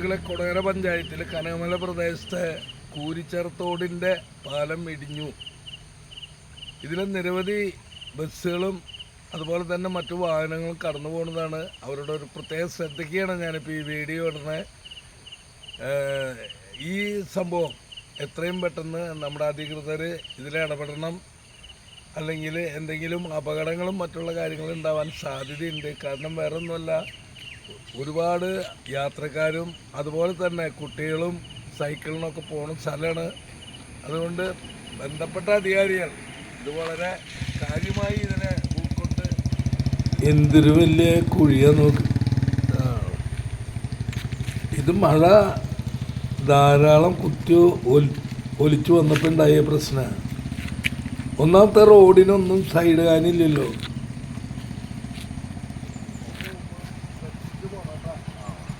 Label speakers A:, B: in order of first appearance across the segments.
A: ജില്ലയിലെ കൊടകര പഞ്ചായത്തിൽ കനകമല പ്രദേശത്തെ കൂരിച്ചേർത്തോടിന്റെ പാലം ഇടിഞ്ഞു. ഇതിൽ നിരവധി ബസ്സുകളും അതുപോലെ തന്നെ മറ്റു വാഹനങ്ങളും കടന്നു പോകുന്നതാണ് അവരുടെ ഒരു പ്രത്യേക ശ്രദ്ധയ്ക്കാണ് ഞാനിപ്പോൾ ഈ വീഡിയോ ഇടുന്നത്. ഈ സംഭവം എത്രയും പെട്ടെന്ന് നമ്മുടെ അധികൃതർ ഇതിൽ ഇടപെടണം. അല്ലെങ്കിൽ എന്തെങ്കിലും അപകടങ്ങളും മറ്റുള്ള കാര്യങ്ങളും ഉണ്ടാവാൻ സാധ്യതയുണ്ട്. കാരണം വേറെ ഒന്നുമല്ല ഒരുപാട് യാത്രക്കാരും അതുപോലെ തന്നെ കുട്ടികളും സൈക്കിളിനൊക്കെ പോകുന്ന സ്ഥലമാണ് അതുകൊണ്ട് ബന്ധപ്പെട്ട അധികാരികൾ ഇത് വളരെ കാര്യമായി ഇതിനെ ഉൾക്കൊണ്ട് എന്തൊരു വലിയ കുഴിയാ നോക്ക്. ഇത് മഴ ധാരാളം കുത്തി ഒലി ഒലിച്ചു വന്നപ്പോൾ ഉണ്ടായ പ്രശ്നമാണ് ഒന്നാമത്തെ റോഡിനൊന്നും സൈഡ് കാനില്ലല്ലോ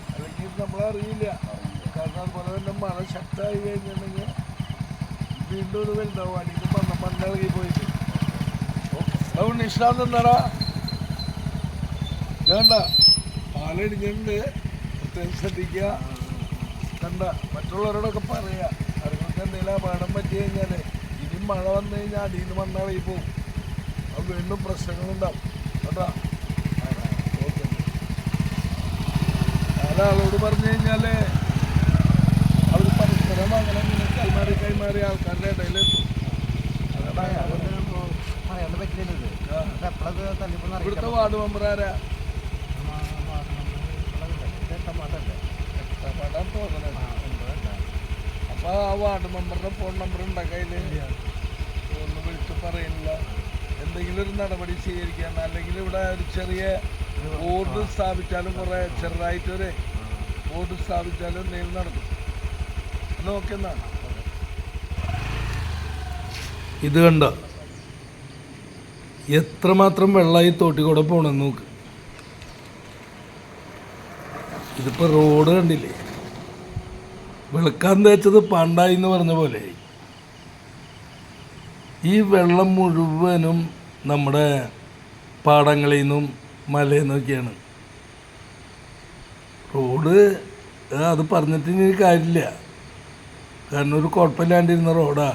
A: അല്ലെങ്കിൽ നമ്മളറിയില്ല. കാരണം അതുപോലെ തന്നെ മഴ ശക്തമായി കഴിഞ്ഞിട്ടുണ്ടെങ്കിൽ വീണ്ടും ഒരു വലുതാവും അടിക്ക് മണ്ണ മണ്ണിളകി പോയിട്ട്. അതുകൊണ്ട് നിഷാന്ത് എന്താടാ വേണ്ട. പാലടിഞ്ഞിട്ടുണ്ട്. പ്രത്യേകം ശ്രദ്ധിക്കുക. കണ്ട മറ്റുള്ളവരോടൊക്കെ പറയാ. അവർക്ക് എന്തെങ്കിലും അപകടം പറ്റി കഴിഞ്ഞാൽ ഇനി മഴ വന്നു കഴിഞ്ഞാൽ അടിയിൽ നിന്ന് മണ്ണിളകി പോകും അത് വീണ്ടും പ്രശ്നങ്ങളുണ്ടാവും. കേട്ടോ ഒരാളോട് പറഞ്ഞു കഴിഞ്ഞാൽ അവർ പരസ്പരം അങ്ങനെ കൈമാറി കൈമാറി ആൾക്കാരുടെ ഇടയിലെത്തും. ഇവിടുത്തെ വാർഡ് മെമ്പർ ആരാ? തോന്നണേ. അപ്പൊ ആ വാർഡ് മെമ്പറുടെ ഫോൺ നമ്പർ ഉണ്ടാക്കയിൽ ഒന്ന് വിളിച്ച് പറയുന്നില്ല എന്തെങ്കിലും ഒരു നടപടി സ്വീകരിക്കാൻ അല്ലെങ്കിൽ ഇവിടെ ഒരു ചെറിയ ബോർഡ് സ്ഥാപിച്ചാലും കുറെ ചെറുതായിട്ടൊരു ബോർഡ് സ്ഥാപിച്ചാലും നെയിൽ നടക്കും. നോക്കുന്ന ഇത് കണ്ട? എത്രമാത്രം വെള്ളമായി തോട്ടിക്കൂടെ പോണെന്ന് നോക്ക്. ഇതിപ്പോ റോഡ് കണ്ടില്ലേ? വെളുക്കാൻ തേച്ചത് പണ്ടായി എന്ന് പറഞ്ഞ പോലെ. ഈ വെള്ളം മുഴുവനും നമ്മുടെ പാടങ്ങളിൽ നിന്നും മലയിൽ നോക്കിയാണ്. റോഡ് അത് പറഞ്ഞിട്ട് ഇനി കാര്യമില്ല. കാരണം ഒരു കുഴപ്പമില്ലാണ്ടിരുന്ന റോഡാ.